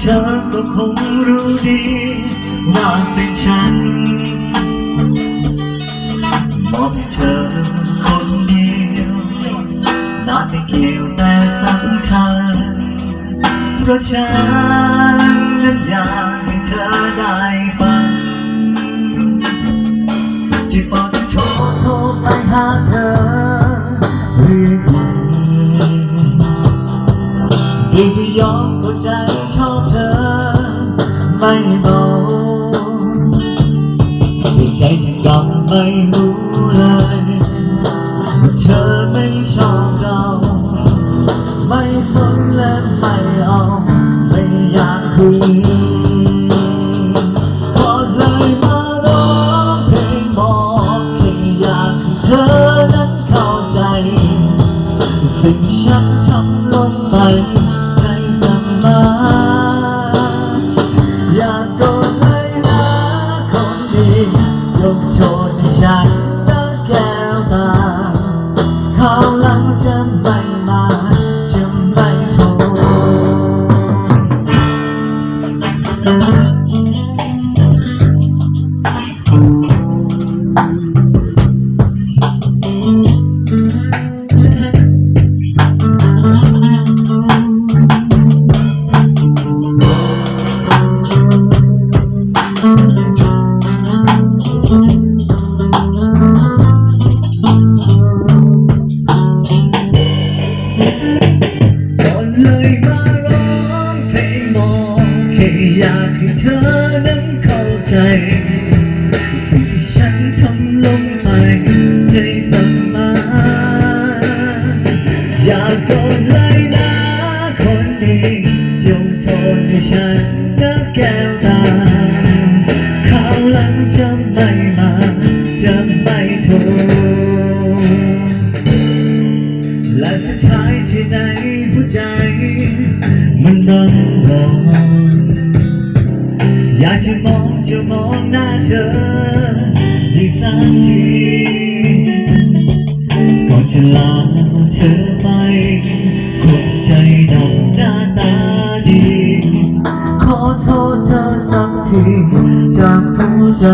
เธอก็คงรู้ดี ว่าเป็นฉันมอบให้เธอคนเดียวนานไม่เกี่ยวแต่สำคัญ เพราะฉันนั้นอยากให้เธอได้ฟังที่ฝากโทรโทรไปหาเธอเรื่อยๆดีไใจฉันก็ไม่รู้เลยว่าเธอไม่ชอบเรา ไม่สนและไม่เอาไม่อยากคุยก็เลยมาร้องเพลงบอกแค่อยากเธอ ยกโท เลยมาร้องเพลงบอกแค่อยากให้เธอนั้นเข้าใจ สิ่งที่ฉันทำลงไปใจสั่งมาอยาโกรธเลยนะคนดียกโทษให้ฉันนะแก้วตาคราวหลังจะไม่มาจะไม่โทษากจะมองจะมองหน้าเธออีกสักทีก่อนจะลาเธอไปคงใจดำหน้าตาดี ขอโทษเธอสักทีจากหัวใจ